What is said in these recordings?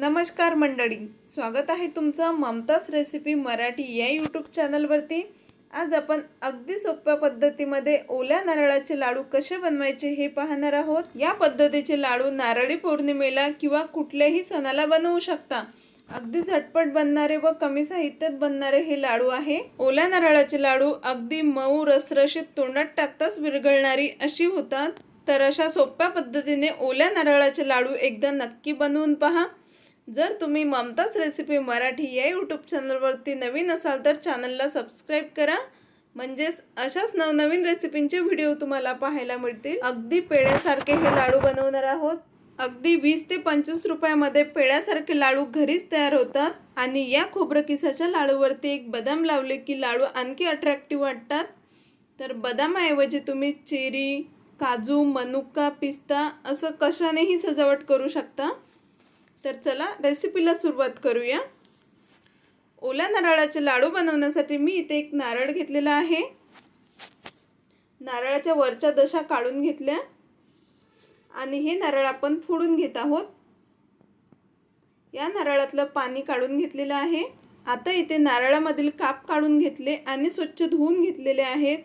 नमस्कार मंडळी स्वागत आहे तुमचं ममताज रेसिपी मराठी या यूट्यूब चॅनलवरती आज आपण अगदी सोप्या पद्धतीमध्ये ओल्या नारळाचे लाडू कसे बनवायचे हे पाहणार आहोत. या पद्धतीचे लाडू नारळी पौर्णिमेला किंवा कुठल्याही सणाला बनवू शकता. अगदी झटपट बनणारे व कमी साहित्यात बनणारे हे लाडू आहे. ओल्या नारळाचे लाडू अगदी मऊ रसरशीत तोंडात टाकताच विरघळणारी अशी होतात. तर अशा सोप्या पद्धतीने ओल्या नारळाचे लाडू एकदा नक्की बनवून पहा. जर तुम्ही ममताज रेसिपी मराठी या यूट्यूब चॅनलवरती नवीन असाल तर चॅनलला सबस्क्राईब करा. म्हणजेच अशाच नवनवीन रेसिपींचे व्हिडिओ तुम्हाला पाहायला मिळतील. अगदी पेड्यासारखे हे लाडू बनवणार आहोत. अगदी वीस ते पंचवीस रुपयामध्ये पेड्यासारखे लाडू घरीच तयार होतात. आणि या खोबरं किसाच्या लाडूवरती एक बदाम लावले की लाडू आणखी अट्रॅक्टिव्ह वाटतात. तर बदामाऐवजी तुम्ही चेरी काजू मनुका पिस्ता असं कशानेही सजावट करू शकता. तर चला रेसिपीला सुरुवात करूया. ओल्या नारळाचे लाडू बनवण्यासाठी मी इथे एक नारळ घेतलेला आहे. नारळाच्या वरच्या दशा काढून घेतल्या. आणि हे नारळ आपण फोडून घेत आहोत. या नारळातलं पाणी काढून घेतलेलं आहे. आता इथे नारळामधील काप काढून घेतले आणि स्वच्छ धुवून घेतलेले आहेत.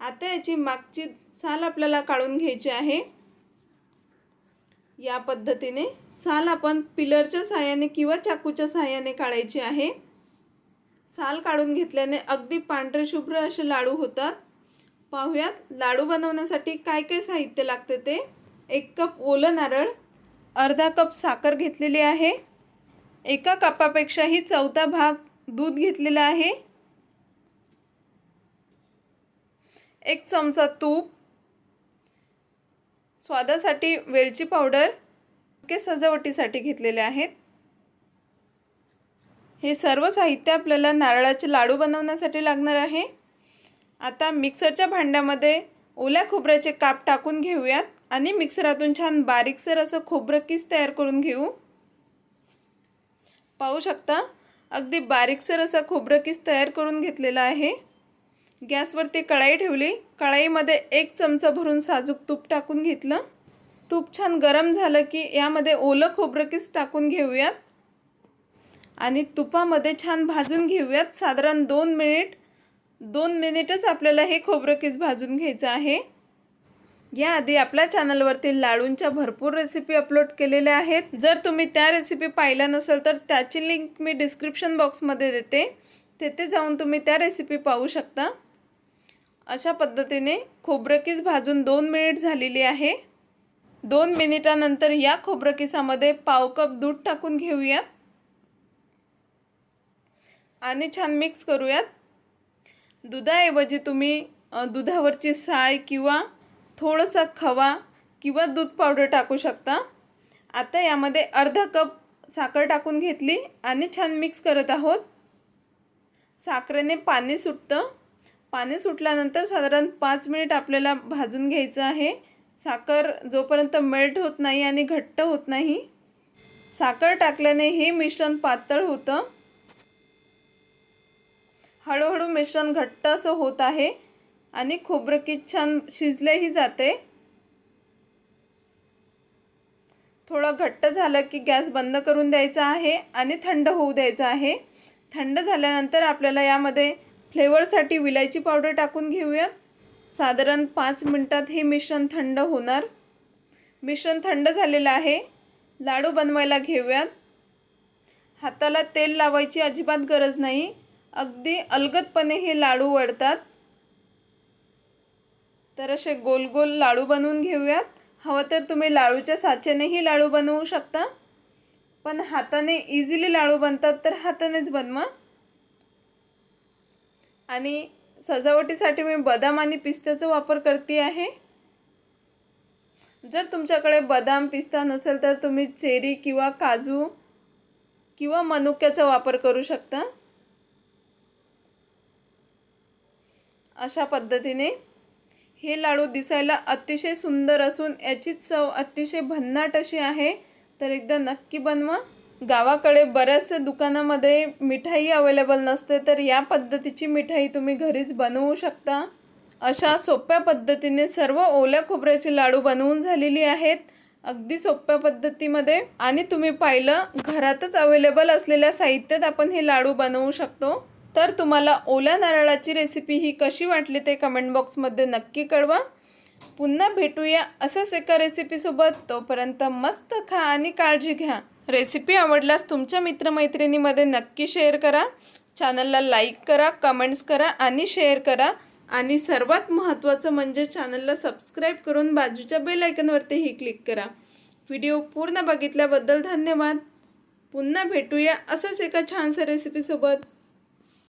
आता याची मागची साल आपल्याला काढून घ्यायची आहे. या पद्धतीने साल आपण पिलरच्या सहाय्याने किंवा चाकूच्या सहाय्याने काढायची आहे. साल काढून घेतल्याने अगदी पांढरे शुभ्र असे लाडू होतात. पाहूयात लाडू बनवण्यासाठी काय काय साहित्य लागते ते? एक कप ओलं नारळ अर्धा कप साखर घेतलेली आहे. एका कपापेक्षाही चौथा भाग दूध घेतलेला आहे. एक चमचा तूप स्वादासाठी वेलची पावडर के सजावटीसाठी घेतलेले आहेत. हे सर्व साहित्य आपल्याला नारळाचे लाडू बनवण्यासाठी लागणार आहे. आता मिक्सरच्या भांड्यामध्ये ओल्या खोबऱ्याचे काप टाकून घेऊयात आणि मिक्सरातून छान बारीकसर असं खोबरं किस तयार करून घेऊ. पाहू शकता अगदी बारीकसर असा खोबरं किस तयार करून घेतलेला आहे. गॅसवरती कढाई ठेवली. कढाईमध्ये एक चमचा भरून साजूक तूप टाकून घेतलं. तूप छान गरम झालं की यामध्ये ओलं खोबरं टाकून घेऊयात. आणि तुपामध्ये छान भाजून घेऊयात. साधारण दोन मिनिट दोन मिनिटच आपल्याला हे खोबरं भाजून घ्यायचं आहे. याआधी आपल्या चॅनलवरती लाडूंच्या भरपूर रेसिपी अपलोड केलेल्या आहेत. जर तुम्ही त्या रेसिपी पाहिल्या नसेल तर त्याची लिंक मी डिस्क्रिप्शन बॉक्समध्ये देते. तेथे जाऊन तुम्ही त्या रेसिपी पाहू शकता. अशा पद्धतीने खोबरकीस भाजून दोन मिनिट झालेली आहे. दोन मिनिटानंतर या खोबरकीसामध्ये पाव कप दूध टाकून घेऊयात. आणि छान मिक्स करूयात. दुधाऐवजी तुम्ही दुधावरची साय किंवा थोडंसं खवा किंवा दूध पावडर टाकू शकता. आता यामध्ये अर्धा कप साखर टाकून घेतली आणि छान मिक्स करत आहोत. साखरेने पाणी सुटतं. पाणी सुटल्यानंतर साधारण पाच मिनिट आपल्याला भाजून घ्यायचं आहे. साखर जोपर्यंत मेल्ट होत नाही आणि घट्ट होत नाही साखर टाकल्याने हे मिश्रण पातळ होतं. हळूहळू मिश्रण घट्ट असं होत आहे आणि खोबरं की छान शिजलेही जाते. थोडं घट्ट झालं की गॅस बंद करून द्यायचा आहे आणि थंड होऊ द्यायचं आहे. थंड झाल्यानंतर आपल्याला यामध्ये फ्लेवरसाठी विलायची पावडर टाकून घेऊया. साधारण पाच मिनटात हे मिश्रण थंड होणार. मिश्रण थंड झालेलं आहे. लाडू बनवायला घेऊयात. हाताला तेल लावायची अजिबात गरज नाही. अगदी अलगदपणे हे लाडू वळतात. तर असे गोल गोल लाडू बनवून घेऊयात. हवं तर तुम्ही लाडूच्या साच्यानेही लाडू बनवू शकता. पण हाताने इझिली लाडू बनतात तर हातानेच बनवा. आणि सजावटीसाठी मी बदाम आणि पिस्त्याचा वापर करते आहे. जर तुमच्याकडे बदाम पिस्ता नसेल तर तुम्ही चेरी किंवा काजू किंवा मनुक्याचा वापर करू शकता. अशा पद्धतीने हे लाडू दिसायला अतिशय सुंदर असून याची चव अतिशय भन्नाट अशी आहे. तर एकदा नक्की बनवा. गावाकडे बऱ्याचशा दुकानामध्ये मिठाई अवेलेबल नसते तर या पद्धतीची मिठाई तुम्ही घरीच बनवू शकता. अशा सोप्या पद्धतीने सर्व ओल्या खोबऱ्याचे लाडू बनवून झालेली आहेत. अगदी सोप्या पद्धतीमध्ये. आणि तुम्ही पाहिलं घरातच अवेलेबल असलेल्या साहित्यात आपण हे लाडू बनवू शकतो. तर तुम्हाला ओल्या नारळाची रेसिपी ही कशी वाटली ते कमेंट बॉक्समध्ये नक्की कळवा. पुन्हा भेटूया असंच एका रेसिपीसोबत तोपर्यंत मस्त खा आणि काळजी घ्या. रेसिपी आवडल्यास तुमच्या मित्रमैत्रिणीमध्ये नक्की शेअर करा. चॅनलला लाईक करा कमेंट्स करा आणि शेअर करा. आणि सर्वात महत्त्वाचं म्हणजे चॅनलला सबस्क्राईब करून बाजूच्या बेल आयकनवरतीही क्लिक करा. व्हिडिओ पूर्ण बघितल्याबद्दल धन्यवाद. पुन्हा भेटूया असंच एका छानशा रेसिपीसोबत